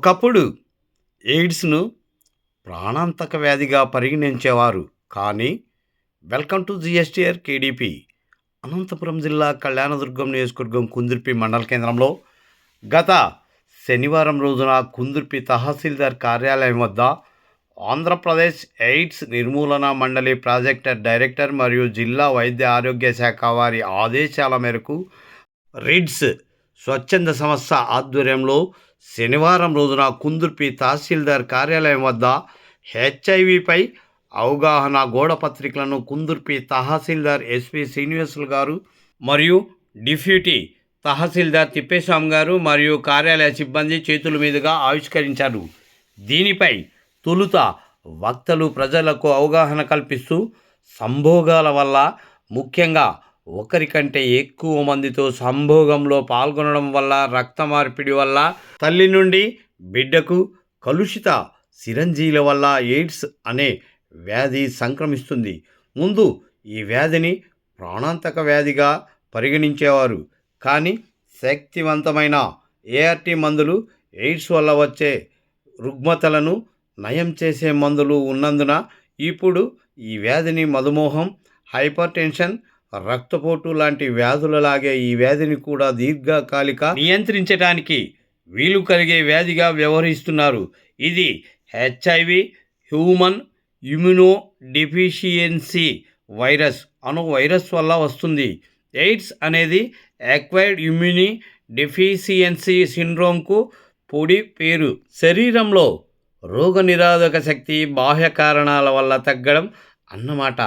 ఒకప్పుడు ఎయిడ్స్ను ప్రాణాంతక వ్యాధిగా పరిగణించేవారు. కానీ welcome to GSTR KDP Anantapur జిల్లా కళ్యాణదుర్గం నియోజకవర్గం కుందుర్పి మండల కేంద్రంలో గత శనివారం రోజున కుందుర్పి తహసీల్దార్ కార్యాలయం వద్ద ఆంధ్రప్రదేశ్ ఎయిడ్స్ నిర్మూలన మండలి ప్రాజెక్ట్ డైరెక్టర్ మరియు జిల్లా వైద్య ఆరోగ్య శాఖ వారి ఆదేశాల మేరకు రిడ్స్ స్వచ్ఛంద సంస్థ ఆధ్వర్యంలో శనివారం రోజున కుందుర్పి తహసీల్దార్ కార్యాలయం వద్ద హెచ్ఐవిపై అవగాహన గోడ పత్రికలను కుందుర్పి తహసీల్దార్ ఎస్పి శ్రీనివాసులు గారు మరియు డిప్యూటీ తహసీల్దార్ తిప్పేస్వామి గారు మరియు కార్యాలయ సిబ్బంది చేతుల మీదుగా ఆవిష్కరించారు. దీనిపై తొలుత వక్తలు ప్రజలకు అవగాహన కల్పిస్తూ సంభోగాల వల్ల ముఖ్యంగా ఒకరికంటే ఎక్కువ మందితో సంభోగంలో పాల్గొనడం వల్ల రక్త మార్పిడి వల్ల తల్లి నుండి బిడ్డకు కలుషిత సిరంజీల వల్ల ఎయిడ్స్ అనే వ్యాధి సంక్రమిస్తుంది. ముందు ఈ వ్యాధిని ప్రాణాంతక వ్యాధిగా పరిగణించేవారు. కానీ శక్తివంతమైన ఏఆర్టీ మందులు ఎయిడ్స్ వల్ల వచ్చే రుగ్మతలను నయం చేసే మందులు ఉన్నందున ఇప్పుడు ఈ వ్యాధిని మధుమోహం హైపర్ టెన్షన్ రక్తపోటు లాంటి వ్యాధులలాగే ఈ వ్యాధిని కూడా దీర్ఘకాలిక నియంత్రించడానికి వీలు కలిగే వ్యాధిగా వ్యవహరిస్తున్నారు. ఇది HIV human immuno deficiency virus అను వైరస్ వల్ల వస్తుంది. ఎయిడ్స్ అనేది అక్వైర్డ్ ఇమ్యూని డెఫిషియన్సీ సిండ్రోమ్కు పొడి పేరు. శరీరంలో రోగనిరోధక శక్తి బాహ్య కారణాల వల్ల తగ్గడం అన్నమాట.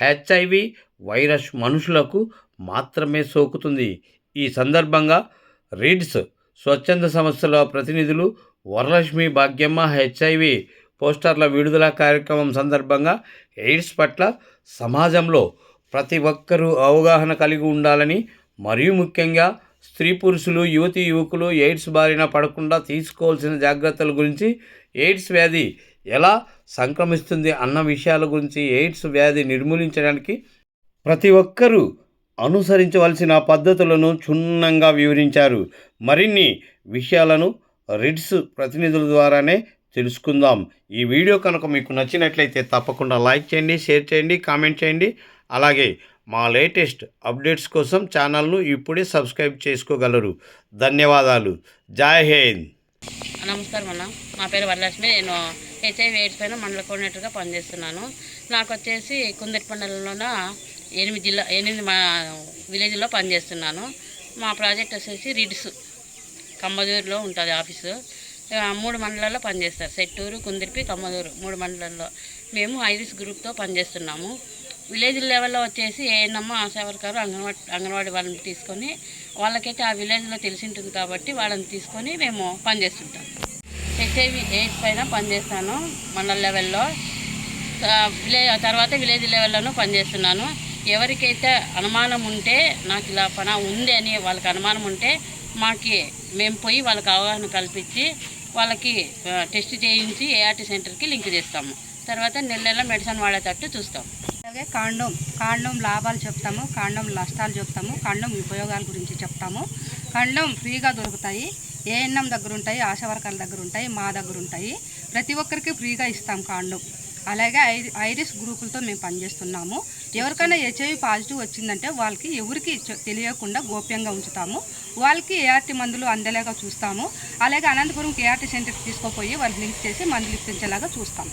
హెచ్ఐవి వైరస్ మనుషులకు మాత్రమే సోకుతుంది. ఈ సందర్భంగా రీడ్స్ స్వచ్ఛంద సంస్థల ప్రతినిధులు వరలక్ష్మి భాగ్యమ్మ హెచ్ఐవి పోస్టర్ల విడుదల కార్యక్రమం సందర్భంగా ఎయిడ్స్ పట్ల సమాజంలో ప్రతి ఒక్కరూ అవగాహన కలిగి ఉండాలని మరియు ముఖ్యంగా స్త్రీ పురుషులు యువతి యువకులు ఎయిడ్స్ బారిన పడకుండా తీసుకోవాల్సిన జాగ్రత్తల గురించి ఎయిడ్స్ వ్యాధి ఎలా సంక్రమిస్తుంది అన్న విషయాల గురించి ఎయిడ్స్ వ్యాధి నిర్మూలించడానికి ప్రతి ఒక్కరూ అనుసరించవలసిన పద్ధతులను క్షుణ్ణంగా వివరించారు. మరిన్ని విషయాలను రిడ్స్ ప్రతినిధుల ద్వారానే తెలుసుకుందాం. ఈ వీడియో కనుక మీకు నచ్చినట్లయితే తప్పకుండా లైక్ చేయండి షేర్ చేయండి కామెంట్ చేయండి. అలాగే మా లేటెస్ట్ అప్డేట్స్ కోసం ఛానల్ను ఇప్పుడే సబ్స్క్రైబ్ చేసుకోగలరు. ధన్యవాదాలు. జై హింద్. నమస్కారం అన్న. మా పేరు వరలక్ష్మి. నేను హెచ్ఐవి ఎయిడ్స్ పైన మండల కోఆర్డినేటర్గా పనిచేస్తున్నాను. నాకు వచ్చేసి కుందటి మండలంలోన ఎనిమిది జిల్లా ఎనిమిది మా విలేజ్లో పనిచేస్తున్నాను. మా ప్రాజెక్ట్ వచ్చేసి రిడ్స్ కమ్మదూరులో ఉంటుంది ఆఫీసు. మూడు మండలాల్లో పనిచేస్తారు. సెట్టూరు కుందిరిపి కమ్మదూరు మూడు మండలాల్లో. మేము ఐరిస్ గ్రూప్తో పనిచేస్తున్నాము. విలేజ్ లెవెల్లో వచ్చేసి ఏఎన్ఎమ్మ ఆశా వర్కరు అంగన్వాడి అంగన్వాడీ వాళ్ళని తీసుకొని వాళ్ళకైతే ఆ విలేజ్లో తెలిసి ఉంటుంది కాబట్టి వాళ్ళని తీసుకొని మేము పనిచేస్తుంటాం. హెచ్ఐవి ఎయిడ్స్ పైన పనిచేస్తాను మండల లెవెల్లో. విలేజ్ విలే తర్వాత విలేజ్ లెవెల్లోనూ పనిచేస్తున్నాను. ఎవరికైతే అనుమానం ఉంటే నాకు ఇలా పన ఉంది అని వాళ్ళకి అనుమానం ఉంటే మాకి మేము పోయి వాళ్ళకి అవగాహన కల్పించి వాళ్ళకి టెస్ట్ చేయించి ఏఆర్టీ సెంటర్కి లింక్ చేస్తాము. తర్వాత నెల నెల మెడిసిన్ వాడేటట్టు చూస్తాం అలాగే కాండం కాండం లాభాలు చెప్తాము కాండం నష్టాలు చెప్తాము కాండం ఉపయోగాల గురించి చెప్తాము. కాండం ఫ్రీగా దొరుకుతాయి ఏఎన్ఎం దగ్గర ఉంటాయి ఆశా వర్కర్ల దగ్గర ఉంటాయి మా దగ్గర ఉంటాయి. ప్రతి ఒక్కరికి ఫ్రీగా ఇస్తాం కాండం అలాగే ఐరిస్ గ్రూపులతో మేము పనిచేస్తున్నాము. ఎవరికైనా హెచ్ఐవి పాజిటివ్ వచ్చిందంటే వాళ్ళకి ఎవరికి తెలియకుండా గోప్యంగా ఉంచుతాము. వాళ్ళకి ఏఆర్టీ మందులు అందేలాగా చూస్తాము. అలాగే అనంతపురం ఏఆర్టీ సెంటర్కి తీసుకుపోయి వాళ్ళకి లింక్ చేసి మందులు ఇప్పించేలాగా చూస్తాము.